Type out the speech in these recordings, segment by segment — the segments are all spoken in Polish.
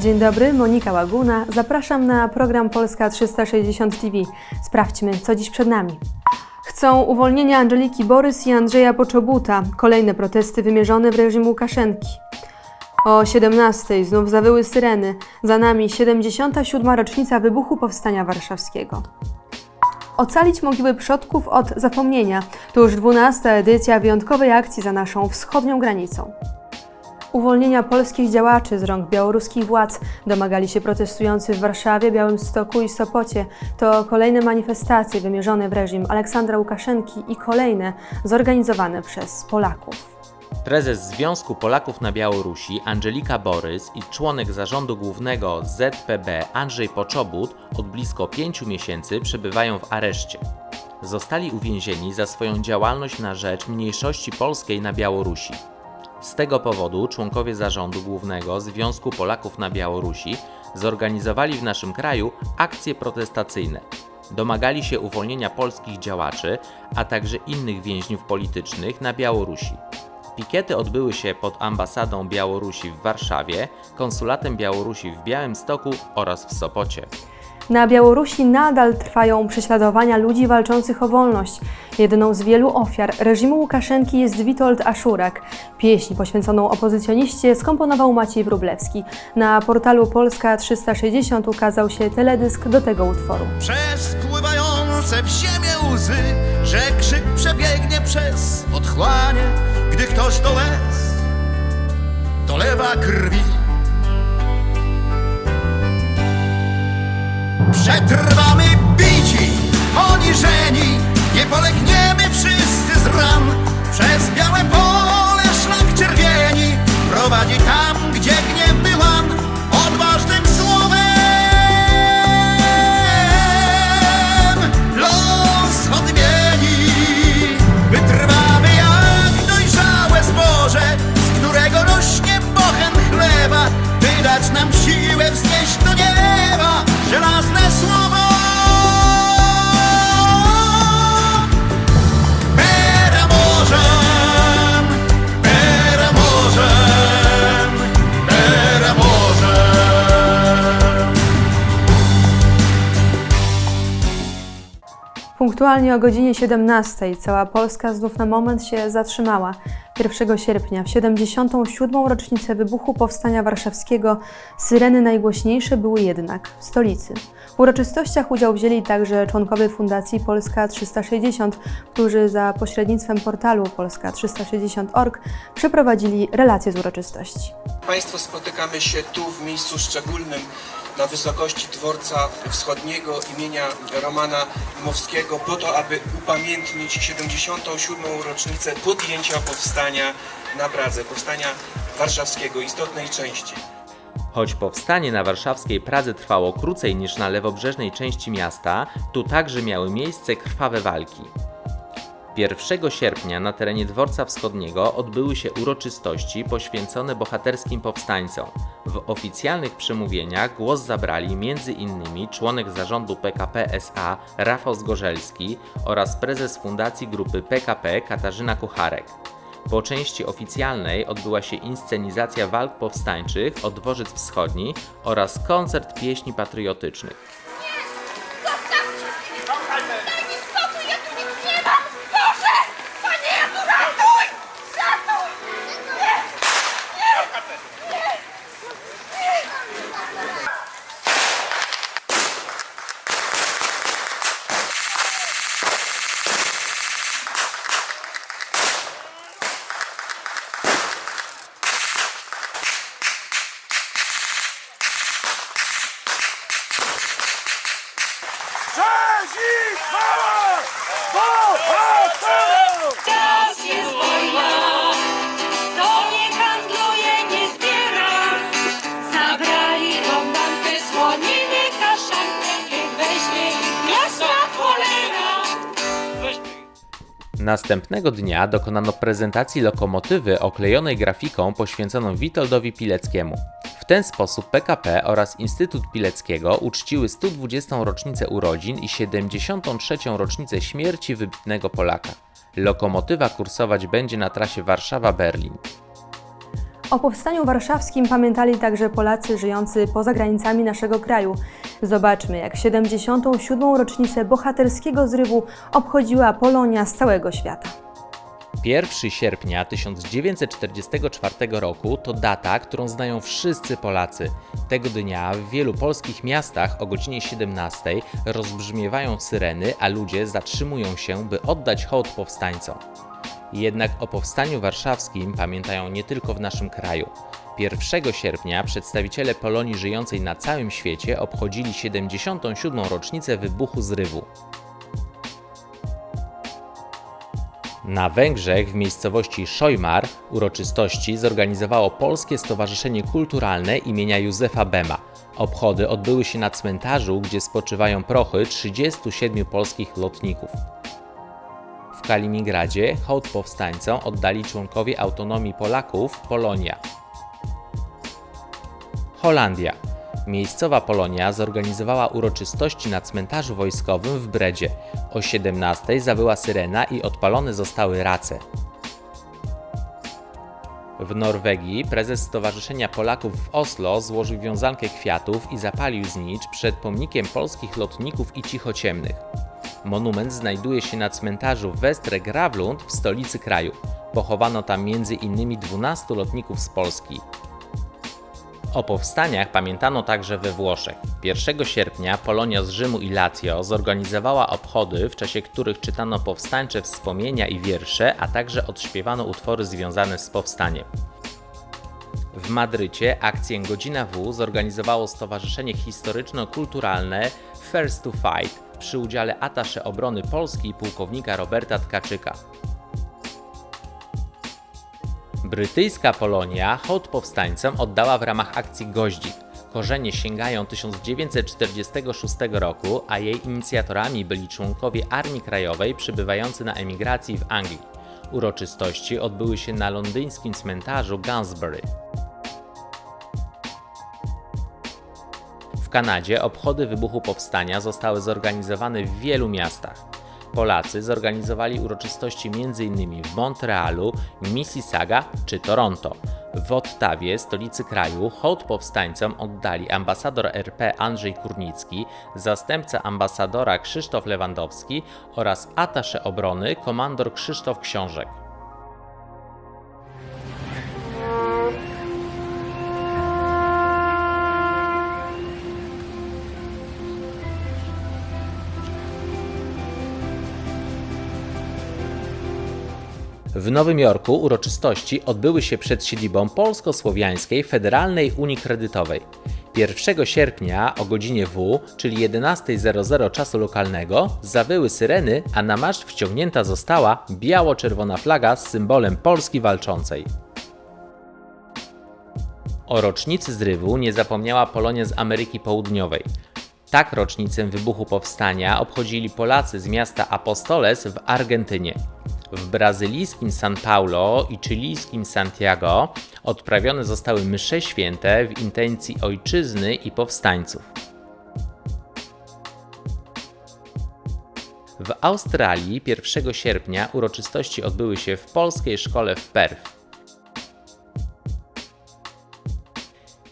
Dzień dobry, Monika Łaguna. Zapraszam na program Polska 360 TV. Sprawdźmy, co dziś przed nami. Chcą uwolnienia Angeliki Borys i Andrzeja Poczobuta. Kolejne protesty wymierzone w reżim Łukaszenki. O 17 znów zawyły syreny. Za nami 77. rocznica wybuchu Powstania Warszawskiego. Ocalić mogiły przodków od zapomnienia. To już 12. edycja wyjątkowej akcji za naszą wschodnią granicą. Uwolnienia polskich działaczy z rąk białoruskich władz domagali się protestujący w Warszawie, Białymstoku i Sopocie. To kolejne manifestacje wymierzone w reżim Aleksandra Łukaszenki i kolejne zorganizowane przez Polaków. Prezes Związku Polaków na Białorusi Angelika Borys i członek zarządu głównego ZPB Andrzej Poczobut od blisko pięciu miesięcy przebywają w areszcie. Zostali uwięzieni za swoją działalność na rzecz mniejszości polskiej na Białorusi. Z tego powodu członkowie zarządu głównego Związku Polaków na Białorusi zorganizowali w naszym kraju akcje protestacyjne. Domagali się uwolnienia polskich działaczy, a także innych więźniów politycznych na Białorusi. Pikiety odbyły się pod ambasadą Białorusi w Warszawie, konsulatem Białorusi w Białymstoku oraz w Sopocie. Na Białorusi nadal trwają prześladowania ludzi walczących o wolność. Jedną z wielu ofiar reżimu Łukaszenki jest Witold Aszurek. Pieśń poświęconą opozycjoniście skomponował Maciej Wróblewski. Na portalu Polska 360 ukazał się teledysk do tego utworu. Przez pływające w ziemię łzy, że krzyk przebiegnie przez otchłanie, gdy ktoś do łez dolewa krwi. Przetrwamy bici, poniżeni, nie polegniemy wszyscy z ran. Przez białe pole Punktualnie o godzinie 17 cała Polska znów na moment się zatrzymała. 1 sierpnia, w 77. rocznicę wybuchu Powstania Warszawskiego, syreny najgłośniejsze były jednak w stolicy. W uroczystościach udział wzięli także członkowie Fundacji Polska 360, którzy za pośrednictwem portalu polska360.org przeprowadzili relacje z uroczystości. Państwo spotykamy się tu w miejscu szczególnym na wysokości dworca wschodniego imienia Romana Dmowskiego po to, aby upamiętnić 77. rocznicę podjęcia powstania na Pradze, powstania warszawskiego, istotnej części. Choć powstanie na warszawskiej Pradze trwało krócej niż na lewobrzeżnej części miasta, tu także miały miejsce krwawe walki. 1 sierpnia na terenie dworca wschodniego odbyły się uroczystości poświęcone bohaterskim powstańcom. W oficjalnych przemówieniach głos zabrali m.in. członek zarządu PKP SA Rafał Zgorzelski oraz prezes fundacji grupy PKP Katarzyna Kucharek. Po części oficjalnej odbyła się inscenizacja walk powstańczych o dworzec wschodni oraz koncert pieśni patriotycznych. Następnego dnia dokonano prezentacji lokomotywy oklejonej grafiką poświęconą Witoldowi Pileckiemu. W ten sposób PKP oraz Instytut Pileckiego uczciły 120. rocznicę urodzin i 73. rocznicę śmierci wybitnego Polaka. Lokomotywa kursować będzie na trasie Warszawa-Berlin. O powstaniu warszawskim pamiętali także Polacy żyjący poza granicami naszego kraju. Zobaczmy, jak 77. rocznicę bohaterskiego zrywu obchodziła Polonia z całego świata. 1 sierpnia 1944 roku to data, którą znają wszyscy Polacy. Tego dnia w wielu polskich miastach o godzinie 17 rozbrzmiewają syreny, a ludzie zatrzymują się, by oddać hołd powstańcom. Jednak o powstaniu warszawskim pamiętają nie tylko w naszym kraju. 1 sierpnia przedstawiciele Polonii żyjącej na całym świecie obchodzili 77. rocznicę wybuchu zrywu. Na Węgrzech w miejscowości Szojmar uroczystości zorganizowało Polskie Stowarzyszenie Kulturalne imienia Józefa Bema. Obchody odbyły się na cmentarzu, gdzie spoczywają prochy 37 polskich lotników. Kaliningradzie hołd powstańcom oddali członkowie autonomii Polaków Polonia. Holandia. Miejscowa Polonia zorganizowała uroczystości na cmentarzu wojskowym w Bredzie. O 17 zawyła syrena i odpalone zostały race. W Norwegii prezes Stowarzyszenia Polaków w Oslo złożył wiązankę kwiatów i zapalił znicz przed pomnikiem polskich lotników i cichociemnych. Monument znajduje się na cmentarzu Westre Gravlund w stolicy kraju. Pochowano tam m.in. 12 lotników z Polski. O powstaniach pamiętano także we Włoszech. 1 sierpnia Polonia z Rzymu i Lazio zorganizowała obchody, w czasie których czytano powstańcze wspomnienia i wiersze, a także odśpiewano utwory związane z powstaniem. W Madrycie akcję Godzina W zorganizowało Stowarzyszenie Historyczno-Kulturalne First to Fight przy udziale atasze obrony Polski pułkownika Roberta Tkaczyka. Brytyjska Polonia hołd powstańcom oddała w ramach akcji Goździk. Korzenie sięgają 1946 roku, a jej inicjatorami byli członkowie Armii Krajowej przybywający na emigracji w Anglii. Uroczystości odbyły się na londyńskim cmentarzu Gunsbury. W Kanadzie obchody wybuchu powstania zostały zorganizowane w wielu miastach. Polacy zorganizowali uroczystości m.in. w Montrealu, Mississauga czy Toronto. W Ottawie, stolicy kraju, hołd powstańcom oddali ambasador RP Andrzej Kurnicki, zastępca ambasadora Krzysztof Lewandowski oraz atasze obrony komandor Krzysztof Książek. W Nowym Jorku uroczystości odbyły się przed siedzibą Polsko-Słowiańskiej Federalnej Unii Kredytowej. 1 sierpnia o godzinie W, czyli 11.00 czasu lokalnego, zawyły syreny, a na maszt wciągnięta została biało-czerwona flaga z symbolem Polski walczącej. O rocznicy zrywu nie zapomniała Polonia z Ameryki Południowej. Tak rocznicę wybuchu powstania obchodzili Polacy z miasta Apostoles w Argentynie. W brazylijskim São Paulo i chilijskim Santiago odprawione zostały msze święte w intencji ojczyzny i powstańców. W Australii 1 sierpnia uroczystości odbyły się w polskiej szkole w Perth.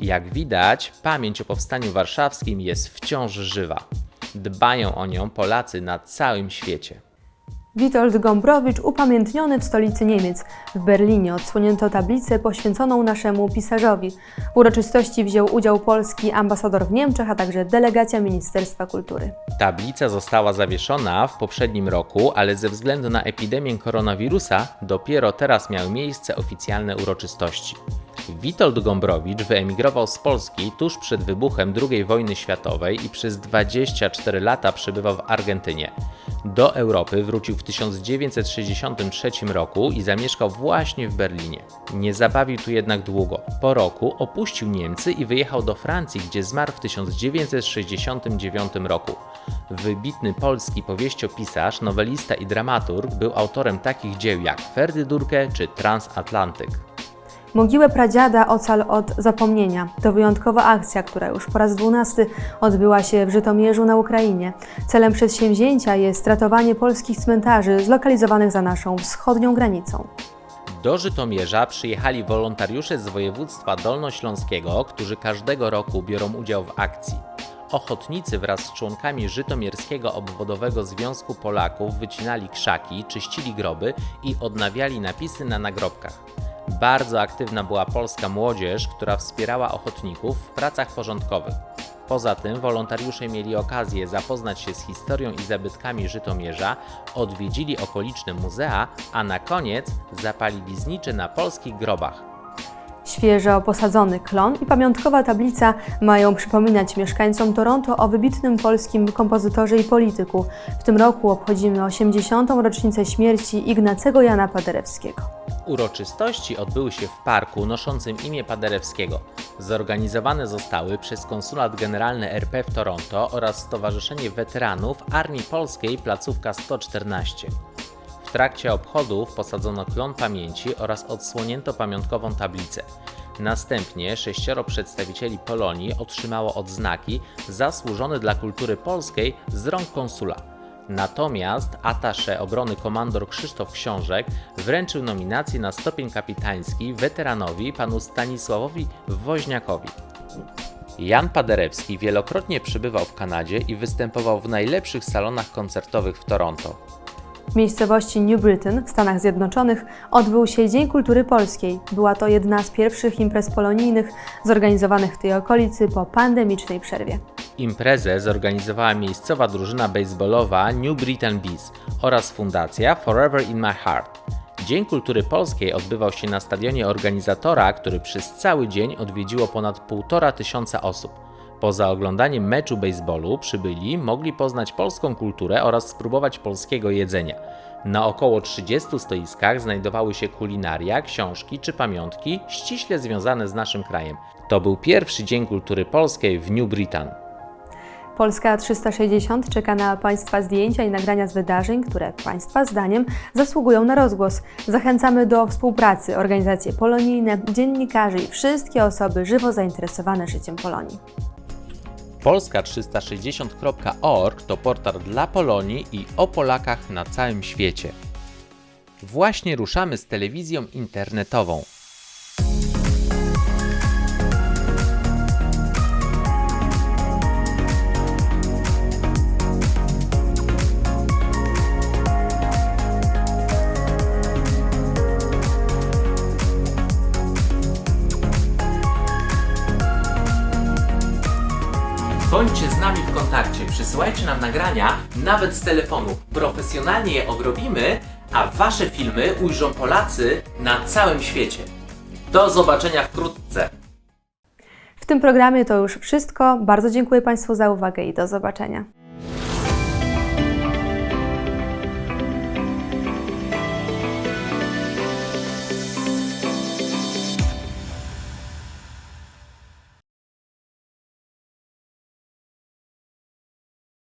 Jak widać, pamięć o powstaniu warszawskim jest wciąż żywa. Dbają o nią Polacy na całym świecie. Witold Gombrowicz upamiętniony w stolicy Niemiec. W Berlinie odsłonięto tablicę poświęconą naszemu pisarzowi. W uroczystości wziął udział polski ambasador w Niemczech, a także delegacja Ministerstwa Kultury. Tablica została zawieszona w poprzednim roku, ale ze względu na epidemię koronawirusa dopiero teraz miały miejsce oficjalne uroczystości. Witold Gombrowicz wyemigrował z Polski tuż przed wybuchem II wojny światowej i przez 24 lata przebywał w Argentynie. Do Europy wrócił w 1963 roku i zamieszkał właśnie w Berlinie. Nie zabawił tu jednak długo. Po roku opuścił Niemcy i wyjechał do Francji, gdzie zmarł w 1969 roku. Wybitny polski powieściopisarz, nowelista i dramaturg był autorem takich dzieł jak Ferdydurkę czy Transatlantyk. Mogiłę pradziada ocal od zapomnienia. To wyjątkowa akcja, która już po raz dwunasty odbyła się w Żytomierzu na Ukrainie. Celem przedsięwzięcia jest ratowanie polskich cmentarzy zlokalizowanych za naszą wschodnią granicą. Do Żytomierza przyjechali wolontariusze z województwa dolnośląskiego, którzy każdego roku biorą udział w akcji. Ochotnicy wraz z członkami Żytomierskiego Obwodowego Związku Polaków wycinali krzaki, czyścili groby i odnawiali napisy na nagrobkach. Bardzo aktywna była polska młodzież, która wspierała ochotników w pracach porządkowych. Poza tym wolontariusze mieli okazję zapoznać się z historią i zabytkami Żytomierza, odwiedzili okoliczne muzea, a na koniec zapalili znicze na polskich grobach. Świeżo posadzony klon i pamiątkowa tablica mają przypominać mieszkańcom Toronto o wybitnym polskim kompozytorze i polityku. W tym roku obchodzimy 80. rocznicę śmierci Ignacego Jana Paderewskiego. Uroczystości odbyły się w parku noszącym imię Paderewskiego. Zorganizowane zostały przez Konsulat Generalny RP w Toronto oraz Stowarzyszenie Weteranów Armii Polskiej Placówka 114. Trakcie obchodów posadzono klon pamięci oraz odsłonięto pamiątkową tablicę. Następnie sześcioro przedstawicieli Polonii otrzymało odznaki zasłużone dla kultury polskiej z rąk konsula. Natomiast atasze obrony komandor Krzysztof Książek wręczył nominację na stopień kapitański weteranowi panu Stanisławowi Woźniakowi. Jan Paderewski wielokrotnie przybywał w Kanadzie i występował w najlepszych salonach koncertowych w Toronto. W miejscowości New Britain w Stanach Zjednoczonych odbył się Dzień Kultury Polskiej. Była to jedna z pierwszych imprez polonijnych zorganizowanych w tej okolicy po pandemicznej przerwie. Imprezę zorganizowała miejscowa drużyna baseballowa New Britain Bees oraz fundacja Forever in My Heart. Dzień Kultury Polskiej odbywał się na stadionie organizatora, który przez cały dzień odwiedziło ponad 1,5 tysiąca osób. Poza oglądaniem meczu baseballu przybyli mogli poznać polską kulturę oraz spróbować polskiego jedzenia. Na około 30 stoiskach znajdowały się kulinaria, książki czy pamiątki ściśle związane z naszym krajem. To był pierwszy Dzień Kultury Polskiej w New Britain. Polska 360 czeka na Państwa zdjęcia i nagrania z wydarzeń, które Państwa zdaniem zasługują na rozgłos. Zachęcamy do współpracy organizacje polonijne, dziennikarzy i wszystkie osoby żywo zainteresowane życiem Polonii. Polska360.org to portal dla Polonii i o Polakach na całym świecie. Właśnie ruszamy z telewizją internetową. Przysyłajcie nam nagrania, nawet z telefonu. Profesjonalnie je ogrobimy, a Wasze filmy ujrzą Polacy na całym świecie. Do zobaczenia wkrótce. W tym programie to już wszystko. Bardzo dziękuję Państwu za uwagę i do zobaczenia.